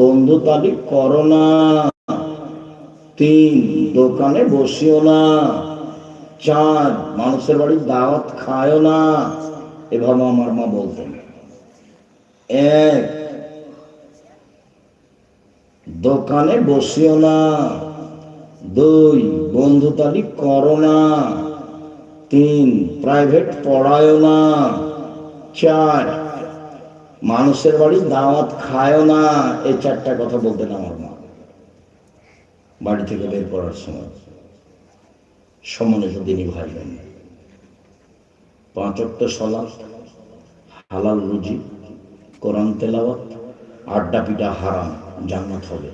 বন্ধু তালিক করো না। তিন, দোকানে বসিও না। চার, মানুষের বাড়ির দাওয়াত খায়ও না। এভাবে আমার মা বলতেন। এক, দোকানে বসিও না। দুই, বন্ধু তালিক করো না। তিন, প্রাইভেট পড়ায়ও না। চার মানুষের বাড়ি দাওয়াত খায়ও না, এই চারটা কথা বলতেন আমার মা। বাড়ি থেকে বের করার সময়। সম্মানিত দিনী ভাই বোন। পাঁচ অক্ট সলা হালাল রুজি, কোরআন তেলাওয়াত, আড্ডা পিটা হারাম, জান্নাত হবে।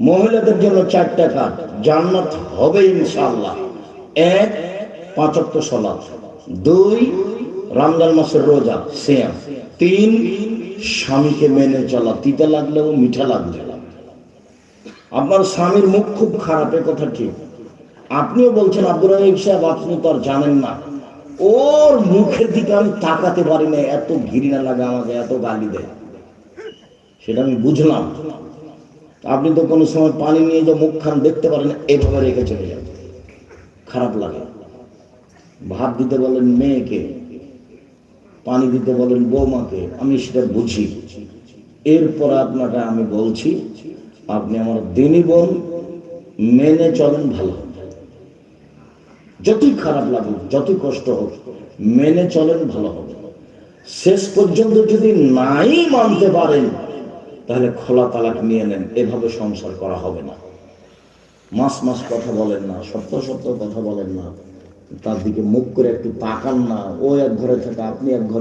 মহিলাদের জন্য চারটা কাজ, জান্নাত হবে ইনশাআল্লাহ। এক পাঁচ অক্ট সলাৎ দুই, রমজান মাসের রোজা, সিয়াম। তিন স্বামীকে মেনে চলা, তিতা লাগলেও মিঠা লাগলে। আপনার স্বামীর মুখ খুব খারাপ, এ কথা ঠিক। আপনিও বলছেন, আব্দুর রহিম সাহেব, আপনি তো আর জানেন না। ওর মুখের দিকে আমি তাকাতে পারি না, এত ঘৃণা লাগে আমাকে, এত গালি দেয়। সেটা আমি বুঝলাম। আপনি তো কোনো সময় পানি নিয়ে যে মুখ খান দেখতে পারেন, এভাবে রেখে চলে যান। খারাপ লাগে। ভাত দিতে বলেন মেয়েকে পানি দিতে বলেন, বৌমাকে, আমি সেটা বুঝি। এরপর আপনাকে আমি বলছি, আপনি আমার দিনী বোন, মেনে চলেন ভালো। যতই খারাপ লাগুক, যতই কষ্ট হোক, মেনে চলেন ভালো হবে। শেষ পর্যন্ত যদি নাই মানতে পারেন, তাহলে খোলা তালাক নিয়ে নেন, এভাবে সংসার করা হবে না। মাস মাস কথা বলেন না সত্য সত্য কথা বলেন না। তার দিকে মুখ করে একটু তাকান না, ও এক ঘরে থাকে, আপনি এক ঘরে